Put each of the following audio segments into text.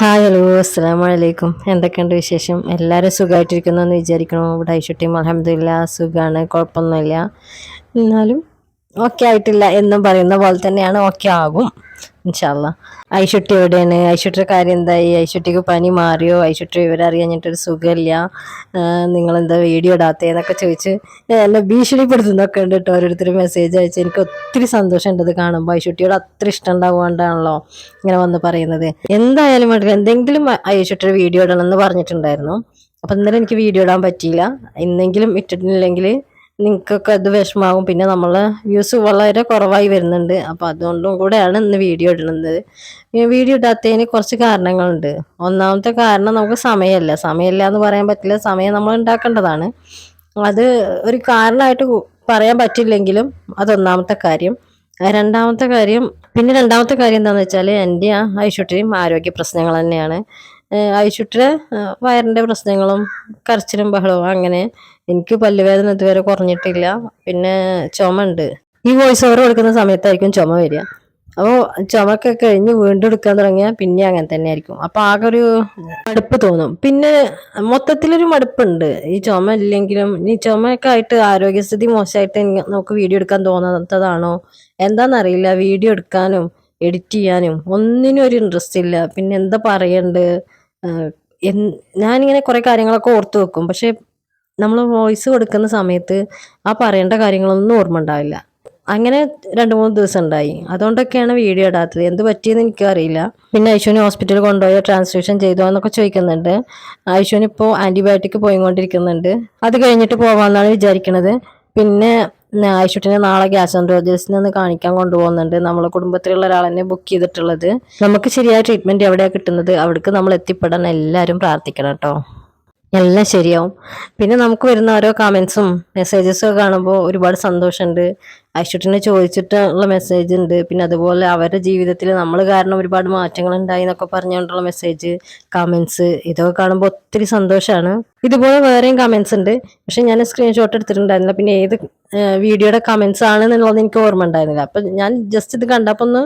Hi hello അസ്സാം വലൈക്കും എന്തൊക്കെയുണ്ട് വിശേഷം? എല്ലാവരും സുഖമായിട്ടിരിക്കുന്നു എന്ന് വിചാരിക്കണോ ഇവിടെ ഐശ്വട്ടിയും അലഹമില്ല സുഖമാണ് കുഴപ്പമൊന്നുമില്ല. എന്നാലും ഓക്കെ ആയിട്ടില്ല എന്നും പറയുന്ന പോലെ തന്നെയാണ് ഓക്കെ ആകും ഇൻഷാല്ല ഐശ്വട്ടി എവിടെയാണ്? ഐശ്വട്ടിയുടെ കാര്യം എന്തായി? ഐശ്വട്ടിക്ക് പനി മാറിയോ? ഐശ്വട്ടി വിവരം അറിയാഞ്ഞിട്ടൊരു സുഖമില്ല നിങ്ങളെന്താ വീഡിയോ ഇടാത്തേന്നൊക്കെ ചോദിച്ച് എന്നെ ഭീഷണിപ്പെടുത്തുന്നൊക്കെ ഉണ്ട് കേട്ടോ. ഓരോരുത്തർ മെസ്സേജ് അയച്ച് എനിക്ക് ഒത്തിരി സന്തോഷമുണ്ട് ഇത് കാണുമ്പോൾ ഐശ്വട്ടിയോട് അത്ര ഇഷ്ടം ഉണ്ടാവുകൊണ്ടാണല്ലോ ഇങ്ങനെ വന്ന് പറയുന്നത്. എന്തായാലും എന്തെങ്കിലും ഐശ്വട്ടിയുടെ വീഡിയോ ഇടണം എന്ന് പറഞ്ഞിട്ടുണ്ടായിരുന്നു. അപ്പം ഇന്നലെ എനിക്ക് വീഡിയോ ഇടാൻ പറ്റിയില്ല. ഇന്നെങ്കിലും ഇട്ടിട്ടില്ലെങ്കിൽ നിങ്ങൾക്കൊക്കെ അത് വിഷമാവും. പിന്നെ നമ്മൾ വ്യൂസ് വളരെ കുറവായി വരുന്നുണ്ട്. അപ്പോൾ അതുകൊണ്ടും കൂടെയാണ് ഇന്ന് വീഡിയോ ഇടുന്നത്. വീഡിയോ ഇടാത്തതിന് കുറച്ച് കാരണങ്ങളുണ്ട്. ഒന്നാമത്തെ കാരണം നമുക്ക് സമയമല്ല. സമയമില്ല എന്ന് പറയാൻ പറ്റില്ല. സമയം നമ്മൾ ഉണ്ടാക്കേണ്ടതാണ്. അത് ഒരു കാരണമായിട്ട് പറയാൻ പറ്റില്ലെങ്കിലും അതൊന്നാമത്തെ കാര്യം. രണ്ടാമത്തെ കാര്യം പിന്നെ രണ്ടാമത്തെ കാര്യം എന്താണെന്ന് വെച്ചാൽ എന്റെ ഐശ്വര്യയും ആരോഗ്യ പ്രശ്നങ്ങൾ തന്നെയാണ്. ഐശ്വര്യ വയറിന്റെ പ്രശ്നങ്ങളും കരച്ചിലും ബഹളവും അങ്ങനെ എനിക്ക് പല്ലുവേദന ഇതുവരെ കുറഞ്ഞിട്ടില്ല. പിന്നെ ചുമ ഉണ്ട് ഈ വോയിസ് ഓവർ കൊടുക്കുന്ന സമയത്തായിരിക്കും ചുമ വരിക. അപ്പോൾ ചുമക്കെ കഴിഞ്ഞ് വീണ്ടും എടുക്കാൻ തുടങ്ങിയാൽ പിന്നെ അങ്ങനെ തന്നെ ആയിരിക്കും അപ്പോൾ ആകെ ഒരു മടുപ്പ് തോന്നും. പിന്നെ മൊത്തത്തിലൊരു മടുപ്പുണ്ട്. ഈ ചുമ ഇല്ലെങ്കിലും ഈ ചുമയൊക്കെ ആയിട്ട് ആരോഗ്യസ്ഥിതി മോശമായിട്ട് നമുക്ക് വീഡിയോ എടുക്കാൻ തോന്നാത്തതാണോ? എന്താണെന്നറിയില്ല വീഡിയോ എടുക്കാനും എഡിറ്റ് ചെയ്യാനും ഒന്നിനും ഒരു ഇൻട്രസ്റ്റ് ഇല്ല. പിന്നെ എന്താ പറയണ്ട് ഞാനിങ്ങനെ കുറേ കാര്യങ്ങളൊക്കെ ഓർത്ത് വെക്കും. പക്ഷെ നമ്മൾ വോയിസ് കൊടുക്കുന്ന സമയത്ത് ആ പറയേണ്ട കാര്യങ്ങളൊന്നും ഓർമ്മ ഉണ്ടാവില്ല. അങ്ങനെ രണ്ട് മൂന്ന് ദിവസം ഉണ്ടായി. അതുകൊണ്ടൊക്കെയാണ് വീഡിയോ ഇടാത്തത്. എന്ത് പറ്റിയെന്ന് എനിക്കറിയില്ല. പിന്നെ ഐശുവിനെ ഹോസ്പിറ്റലിൽ കൊണ്ടുപോയോ ട്രാൻസ്ലേഷൻ ചെയ്തോ എന്നൊക്കെ ചോദിക്കുന്നുണ്ട്. ഐശുവിന് ഇപ്പോൾ ആന്റിബയോട്ടിക് പോയിക്കൊണ്ടിരിക്കുന്നുണ്ട്. അത് കഴിഞ്ഞിട്ട് പോകാമെന്നാണ് വിചാരിക്കുന്നത് പിന്നെ ഐശ്വട്ടിനെ നാളെ ഗ്യാസ് ആൻഡ്രോജസിനെ ഒന്ന് കാണിക്കാൻ കൊണ്ടുപോകുന്നുണ്ട്. നമ്മളെ കുടുംബത്തിലുള്ള ഒരാളെന്നെ ബുക്ക് ചെയ്തിട്ടുള്ളത്. നമുക്ക് ശരിയായ ട്രീറ്റ്മെന്റ് എവിടെയാണ് കിട്ടുന്നത്? അവിടേക്ക് നമ്മൾ എത്തിപ്പെടാൻ എല്ലാവരും പ്രാർത്ഥിക്കണം കേട്ടോ. എല്ലാം ശരിയാവും. പിന്നെ നമുക്ക് വരുന്ന ഓരോ കമൻസും മെസ്സേജസും കാണുമ്പോൾ ഒരുപാട് സന്തോഷമുണ്ട്. ഐശ്വര്യനെ ചോദിച്ചിട്ടുള്ള മെസ്സേജ് ഉണ്ട്. പിന്നെ അതുപോലെ അവരുടെ ജീവിതത്തിൽ നമ്മൾ കാരണം ഒരുപാട് മാറ്റങ്ങൾ ഉണ്ടായി എന്നൊക്കെ പറഞ്ഞുകൊണ്ടുള്ള മെസ്സേജ് കമൻസ് ഇതൊക്കെ കാണുമ്പോൾ ഒത്തിരി സന്തോഷമാണ്. ഇതുപോലെ വേറെയും കമൻസ് ഉണ്ട്. പക്ഷെ ഞാൻ സ്ക്രീൻഷോട്ട് എടുത്തിട്ടുണ്ടായിരുന്നില്ല. പിന്നെ ഏത് വീഡിയോയുടെ കമൻസ് ആണ് എന്നുള്ളത് എനിക്ക് ഓർമ്മ ഉണ്ടായിരുന്നില്ല. അപ്പം ഞാൻ ജസ്റ്റ് ഇത് കണ്ടപ്പോൾ ഒന്ന്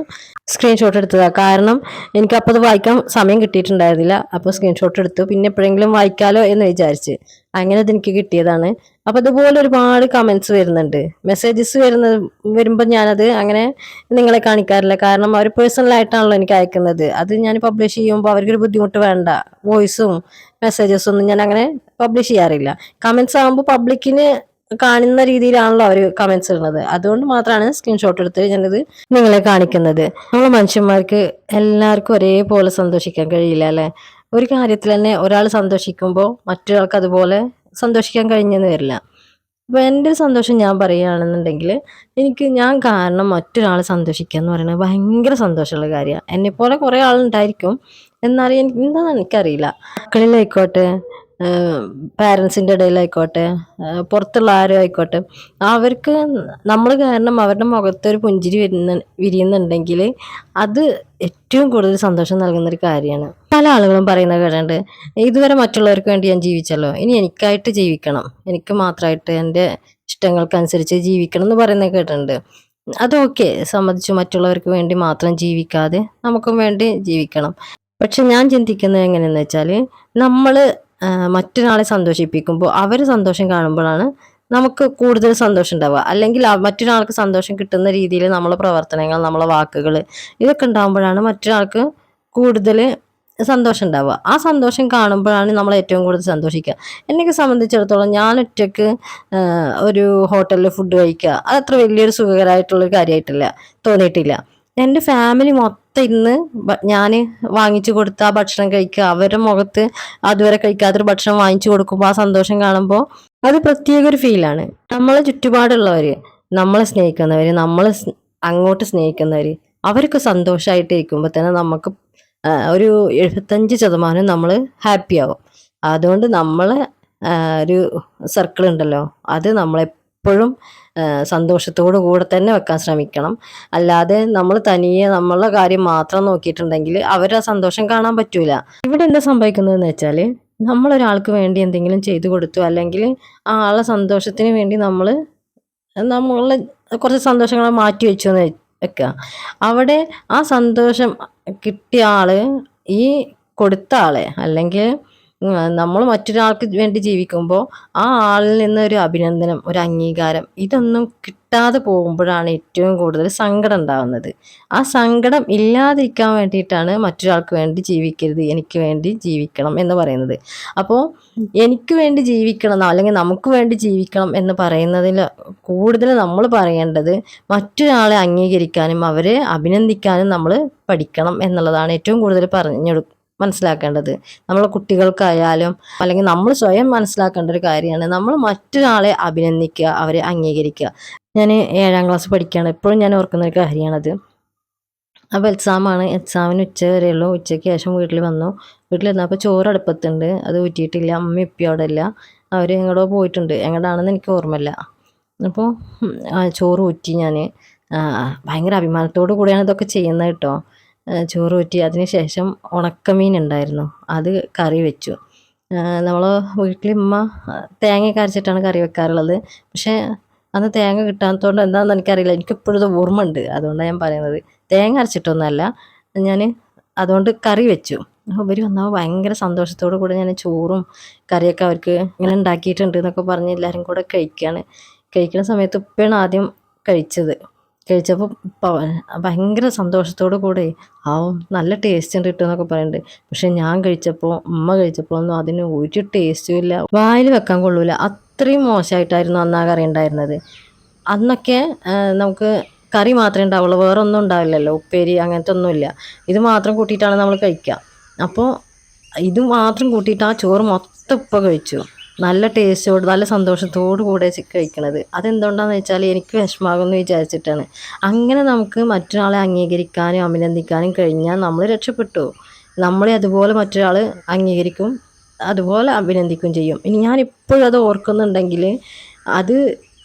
സ്ക്രീൻഷോട്ട് എടുത്തതാണ് കാരണം എനിക്ക് അപ്പോൾ അത് വായിക്കാൻ സമയം കിട്ടിയിട്ടുണ്ടായിരുന്നില്ല. അപ്പോൾ സ്ക്രീൻഷോട്ട് എടുത്തു. പിന്നെ എപ്പോഴെങ്കിലും വായിക്കാലോ എന്ന് വിചാരിച്ച്. അങ്ങനെ അതെനിക്ക് കിട്ടിയതാണ്. അപ്പൊ അതുപോലെ ഒരുപാട് കമന്റ്സ് വരുന്നുണ്ട്. മെസ്സേജസ് വരുന്ന വരുമ്പോൾ ഞാനത് അങ്ങനെ നിങ്ങളെ കാണിക്കാറില്ല. കാരണം അവർ പേഴ്സണലായിട്ടാണല്ലോ എനിക്ക് അയക്കുന്നത്. അത് ഞാൻ പബ്ലിഷ് ചെയ്യുമ്പോൾ അവർക്കൊരു ബുദ്ധിമുട്ട് വേണ്ട. വോയിസും മെസ്സേജസും ഒന്നും ഞാൻ അങ്ങനെ പബ്ലിഷ് ചെയ്യാറില്ല. കമന്റ്സ് ആകുമ്പോൾ പബ്ലിക്കിന് കാണുന്ന രീതിയിലാണല്ലോ അവർ കമന്റ്സ് ഇടുന്നത്. അതുകൊണ്ട് മാത്രമാണ് സ്ക്രീൻഷോട്ട് എടുത്ത് ഞാനത് നിങ്ങളെ കാണിക്കുന്നത്. നമ്മൾ മനുഷ്യന്മാർക്ക് എല്ലാവർക്കും ഒരേപോലെ സന്തോഷിക്കാൻ കഴിയില്ല അല്ലെ? ഒരു കാര്യത്തിൽ തന്നെ ഒരാൾ സന്തോഷിക്കുമ്പോൾ മറ്റൊരാൾക്ക് അതുപോലെ സന്തോഷിക്കാൻ കഴിഞ്ഞെന്ന് വരില്ല. അപ്പോൾ എന്റെ സന്തോഷം ഞാൻ പറയുകയാണെന്നുണ്ടെങ്കിൽ എനിക്ക് ഞാൻ കാരണം മറ്റൊരാൾ സന്തോഷിക്കുക എന്ന് പറയുന്നത് ഭയങ്കര സന്തോഷമുള്ള കാര്യമാണ്. എന്നെപ്പോലെ കുറേ ആളുണ്ടായിരിക്കും. എന്നാലും എനിക്ക് എന്താണെന്ന് എനിക്കറിയില്ല. മക്കളിലായിക്കോട്ടെ പാരൻസിന്റെ ഇടയിലായിക്കോട്ടെ പുറത്തുള്ള ആരും ആയിക്കോട്ടെ അവർക്ക് നമ്മൾ കാരണം അവരുടെ മുഖത്തൊരു പുഞ്ചിരി വരുന്ന വിരിയുന്നുണ്ടെങ്കിൽ അത് ഏറ്റവും കൂടുതൽ സന്തോഷം നൽകുന്ന ഒരു കാര്യമാണ്. പല ആളുകളും പറയുന്നത് കേട്ടുണ്ട് ഇതുവരെ മറ്റുള്ളവർക്ക് വേണ്ടി ഞാൻ ജീവിച്ചല്ലോ ഇനി എനിക്കായിട്ട് ജീവിക്കണം എനിക്ക് മാത്രമായിട്ട് എന്റെ ഇഷ്ടങ്ങൾക്കനുസരിച്ച് ജീവിക്കണം എന്ന് പറയുന്നത് കേട്ടിട്ടുണ്ട്. അതൊക്കെ സംബന്ധിച്ച് മറ്റുള്ളവർക്ക് വേണ്ടി മാത്രം ജീവിക്കാതെ നമുക്കും വേണ്ടി ജീവിക്കണം. പക്ഷെ ഞാൻ ചിന്തിക്കുന്നത് എങ്ങനെയെന്ന് വെച്ചാൽ നമ്മൾ മറ്റൊരാളെ സന്തോഷിപ്പിക്കുമ്പോൾ അവർ സന്തോഷം കാണുമ്പോഴാണ് നമുക്ക് കൂടുതൽ സന്തോഷം ഉണ്ടാവുക. അല്ലെങ്കിൽ മറ്റൊരാൾക്ക് സന്തോഷം കിട്ടുന്ന രീതിയിൽ നമ്മളെ പ്രവർത്തനങ്ങൾ നമ്മളെ വാക്കുകൾ ഇതൊക്കെ ഉണ്ടാകുമ്പോഴാണ് മറ്റൊരാൾക്ക് കൂടുതൽ സന്തോഷം ഉണ്ടാവുക. ആ സന്തോഷം കാണുമ്പോഴാണ് നമ്മൾ ഏറ്റവും കൂടുതൽ സന്തോഷിക്കുക. എന്നെ സംബന്ധിച്ചിടത്തോളം ഞാൻ ഒറ്റയ്ക്ക് ഒരു ഹോട്ടലിൽ ഫുഡ് കഴിക്കുക. അത് അത്ര വലിയൊരു സുഖകരമായിട്ടുള്ളൊരു കാര്യമായിട്ടില്ല തോന്നിയിട്ടില്ല. എന്റെ ഫാമിലി മൊത്തം ഇന്ന് ഞാൻ വാങ്ങിച്ചു കൊടുത്ത ഭക്ഷണം കഴിക്കുക അവരുടെ മുഖത്ത് അതുവരെ കഴിക്കാത്തൊരു ഭക്ഷണം വാങ്ങിച്ചു കൊടുക്കുമ്പോൾ ആ സന്തോഷം കാണുമ്പോൾ അത് പ്രത്യേക ഒരു ഫീലാണ് നമ്മളെ ചുറ്റുപാടുള്ളവർ നമ്മളെ സ്നേഹിക്കുന്നവർ നമ്മളെ അങ്ങോട്ട് സ്നേഹിക്കുന്നവർ അവരൊക്കെ സന്തോഷമായിട്ട് ഇരിക്കുമ്പോൾ തന്നെ നമുക്ക് ഒരു എഴുപത്തഞ്ച് ശതമാനം നമ്മൾ ഹാപ്പി ആവും. അതുകൊണ്ട് നമ്മളെ ഒരു സർക്കിൾ ഉണ്ടല്ലോ അത് നമ്മളെപ്പോഴും സന്തോഷത്തോടു കൂടെ തന്നെ വെക്കാൻ ശ്രമിക്കണം. അല്ലാതെ നമ്മൾ തനിയെ നമ്മളുടെ കാര്യം മാത്രം നോക്കിയിട്ടുണ്ടെങ്കിൽ അവരെ സന്തോഷം കാണാൻ പറ്റൂല. ഇവിടെ എന്താ സംഭവിക്കുന്നതെന്ന് വെച്ചാൽ നമ്മളൊരാൾക്ക് വേണ്ടി എന്തെങ്കിലും ചെയ്തു കൊടുത്തു അല്ലെങ്കിൽ ആ ആളെ സന്തോഷത്തിന് വേണ്ടി നമ്മൾ നമ്മളെ കുറച്ച് സന്തോഷങ്ങളെ മാറ്റി വെച്ചു എന്ന് വെക്കുക. അവിടെ ആ സന്തോഷം കിട്ടിയ ആൾ ഈ കൊടുത്ത ആളെ അല്ലെങ്കിൽ നമ്മൾ മറ്റൊരാൾക്ക് വേണ്ടി ജീവിക്കുമ്പോൾ ആ ആളിൽ നിന്ന് ഒരു അഭിനന്ദനം ഒരു അംഗീകാരം ഇതൊന്നും കിട്ടാതെ പോകുമ്പോഴാണ് ഏറ്റവും കൂടുതൽ സങ്കടം ഉണ്ടാകുന്നത് ആ സങ്കടം ഇല്ലാതിരിക്കാൻ വേണ്ടിയിട്ടാണ് മറ്റൊരാൾക്ക് വേണ്ടി ജീവിക്കരുത് എനിക്ക് വേണ്ടി ജീവിക്കണം എന്ന് പറയുന്നത്. അപ്പോൾ എനിക്ക് വേണ്ടി ജീവിക്കണം അല്ലെങ്കിൽ നമുക്ക് വേണ്ടി ജീവിക്കണം എന്ന് പറയുന്നതിൽ കൂടുതൽ നമ്മൾ പറയേണ്ടത് മറ്റൊരാളെ അംഗീകരിക്കാനും അവരെ അഭിനന്ദിക്കാനും നമ്മൾ പഠിക്കണം എന്നുള്ളതാണ് ഏറ്റവും കൂടുതൽ പറഞ്ഞു മനസ്സിലാക്കേണ്ടത്. നമ്മളെ കുട്ടികൾക്കായാലും അല്ലെങ്കിൽ നമ്മൾ സ്വയം മനസ്സിലാക്കേണ്ട ഒരു കാര്യമാണ്. നമ്മൾ മറ്റൊരാളെ അഭിനന്ദിക്കുക അവരെ അംഗീകരിക്കുക. ഞാൻ ഏഴാം ക്ലാസ് പഠിക്കുകയാണ്. എപ്പോഴും ഞാൻ ഓർക്കുന്ന ഒരു കാര്യമാണത്. അപ്പോൾ എക്സാമാണ് എക്സാമിന് ഉച്ച വരെയുള്ളൂ ഉച്ചയ്ക്ക് ശേഷം വീട്ടിൽ വന്നു. വീട്ടിൽ വന്നപ്പോൾ ചോറ് അടുപ്പത്തുണ്ട്. അത് ഊറ്റിയിട്ടില്ല. അമ്മ ഇപ്പം അവിടെ ഇല്ല. അവർ എങ്ങോട്ടോ പോയിട്ടുണ്ട്. എങ്ങോട്ടാണെന്ന് എനിക്ക് ഓർമ്മയില്ല. അപ്പോൾ ചോറ് ഊറ്റി ഞാൻ ഭയങ്കര അഭിമാനത്തോടു കൂടിയാണ് ഇതൊക്കെ ചെയ്യുന്നത് കേട്ടോ. ചോറ് ഊറ്റി അതിന് ശേഷം ഉണക്കമീൻ ഉണ്ടായിരുന്നു അത് കറി വെച്ചു. നമ്മൾ വീട്ടിൽ ഉമ്മ തേങ്ങ അരച്ചിട്ടാണ് കറി വെക്കാറുള്ളത്. പക്ഷേ അന്ന് തേങ്ങ കിട്ടാത്തതുകൊണ്ട് എന്താണെന്ന് എനിക്കറിയില്ല. എനിക്കിപ്പോഴത്തെ ഓർമ്മ ഉണ്ട് അതുകൊണ്ടാണ് ഞാൻ പറയുന്നത്. തേങ്ങ അരച്ചിട്ടൊന്നുമല്ല. ഞാൻ അതുകൊണ്ട് കറി വെച്ചു. ഇവർ വന്നപ്പോൾ ഭയങ്കര സന്തോഷത്തോടു കൂടെ ഞാൻ ചോറും കറിയൊക്കെ അവർക്ക് ഇങ്ങനെ ഉണ്ടാക്കിയിട്ടുണ്ട് എന്നൊക്കെ പറഞ്ഞ് എല്ലാവരും കൂടെ കഴിക്കുകയാണ് കഴിക്കുന്ന സമയത്ത് ഉപ്പയാണ് ആദ്യം കഴിച്ചത്. കഴിച്ചപ്പോൾ ഭയങ്കര സന്തോഷത്തോടു കൂടെ ആ നല്ല ടേസ്റ്റ് ഉണ്ട് കിട്ടും എന്നൊക്കെ പറയുന്നുണ്ട് പക്ഷെ ഞാൻ കഴിച്ചപ്പോൾ ഉമ്മ കഴിച്ചപ്പോഴൊന്നും അതിന് ഒരു ടേസ്റ്റും ഇല്ല. വായിൽ വെക്കാൻ കൊള്ളൂല. അത്രയും മോശമായിട്ടായിരുന്നു അന്ന് ആ കറി ഉണ്ടായിരുന്നത്. അന്നൊക്കെ നമുക്ക് കറി മാത്രമേ ഉണ്ടാവുള്ളൂ. വേറെ ഒന്നും ഉണ്ടാവില്ലല്ലോ. ഉപ്പേരി അങ്ങനത്തെ ഒന്നുമില്ല ഇത് മാത്രം കൂട്ടിയിട്ടാണ് നമ്മൾ കഴിക്കുക. അപ്പോൾ ഇത് മാത്രം കൂട്ടിയിട്ട് ആ ചോറ് മൊത്തം ഉപ്പ കഴിച്ചു. നല്ല ടേസ്റ്റോട് നല്ല സന്തോഷത്തോടു കൂടെ കഴിക്കണത്. അതെന്തുകൊണ്ടാണെന്ന് വെച്ചാൽ എനിക്ക് വിഷമാകുമെന്ന് വിചാരിച്ചിട്ടാണ്. അങ്ങനെ നമുക്ക് മറ്റൊരാളെ അംഗീകരിക്കാനും അഭിനന്ദിക്കാനും കഴിഞ്ഞാൽ നമ്മൾ രക്ഷപ്പെട്ടു. നമ്മളെ അതുപോലെ മറ്റൊരാൾ അംഗീകരിക്കും അതുപോലെ അഭിനന്ദിക്കും ചെയ്യും. ഇനി ഞാൻ ഇപ്പോഴും അത് ഓർക്കുന്നുണ്ടെങ്കിൽ അത്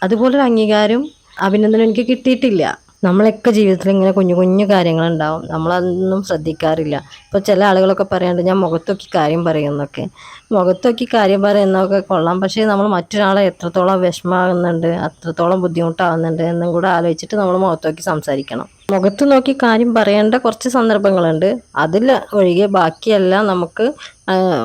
അതുപോലൊരു അംഗീകാരം അഭിനന്ദനം എനിക്ക് കിട്ടിയിട്ടില്ല. നമ്മളൊക്കെ ജീവിതത്തിൽ ഇങ്ങനെ കുഞ്ഞു കുഞ്ഞു കാര്യങ്ങളുണ്ടാവും. നമ്മളതൊന്നും ശ്രദ്ധിക്കാറില്ല. ഇപ്പോൾ ചില ആളുകളൊക്കെ പറയാണ്ട് ഞാൻ മുഖത്തൊക്കെ കാര്യം പറയുന്നൊക്കെ മുഖത്തൊക്കെ കാര്യം പറയുന്നതൊക്കെ കൊള്ളാം. പക്ഷേ നമ്മൾ മറ്റൊരാളെ എത്രത്തോളം വിഷമാകുന്നുണ്ട് അത്രത്തോളം ബുദ്ധിമുട്ടാകുന്നുണ്ട് എന്നും കൂടെ ആലോചിച്ചിട്ട് നമ്മൾ മുഖത്തൊക്കെ സംസാരിക്കണം. മുഖത്ത് നോക്കി കാര്യം പറയേണ്ട കുറച്ച് സന്ദർഭങ്ങളുണ്ട്. അതിൽ ഒഴികെ ബാക്കിയെല്ലാം നമുക്ക്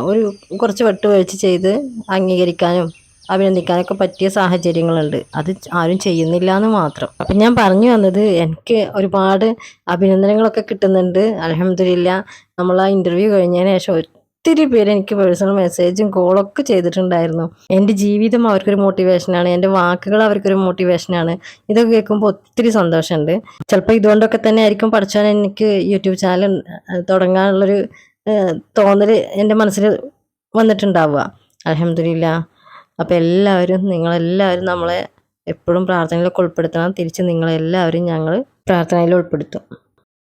ഒരു കുറച്ച് വെട്ടുവീഴ്ച ചെയ്ത് അംഗീകരിക്കാനും അഭിനന്ദിക്കാനൊക്കെ പറ്റിയ സാഹചര്യങ്ങളുണ്ട്. അത് ആരും ചെയ്യുന്നില്ല എന്ന് മാത്രം. അപ്പം ഞാൻ പറഞ്ഞു വന്നത് എനിക്ക് ഒരുപാട് അഭിനന്ദനങ്ങളൊക്കെ കിട്ടുന്നുണ്ട്. അലഹമില്ല നമ്മൾ ആ ഇന്റർവ്യൂ കഴിഞ്ഞതിന് ശേഷം ഒത്തിരി പേര് എനിക്ക് പേഴ്സണൽ മെസ്സേജും കോളൊക്കെ ചെയ്തിട്ടുണ്ടായിരുന്നു. എന്റെ ജീവിതം അവർക്കൊരു മോട്ടിവേഷനാണ് എന്റെ വാക്കുകൾ അവർക്കൊരു മോട്ടിവേഷനാണ് ഇതൊക്കെ കേൾക്കുമ്പോൾ ഒത്തിരി സന്തോഷമുണ്ട്. ചിലപ്പോൾ ഇതുകൊണ്ടൊക്കെ തന്നെ ആയിരിക്കും പഠിച്ചാൽ എനിക്ക് യൂട്യൂബ് ചാനൽ തുടങ്ങാനുള്ളൊരു തോന്നൽ എന്റെ മനസ്സിൽ വന്നിട്ടുണ്ടാവുക. അലഹമില്ല അപ്പോൾ എല്ലാവരും നിങ്ങളെല്ലാവരും നമ്മളെ എപ്പോഴും പ്രാർത്ഥനയിലൊക്കെ ഉൾപ്പെടുത്തണം. തിരിച്ച് നിങ്ങളെല്ലാവരും ഞങ്ങൾ പ്രാർത്ഥനയിൽ ഉൾപ്പെടുത്തും.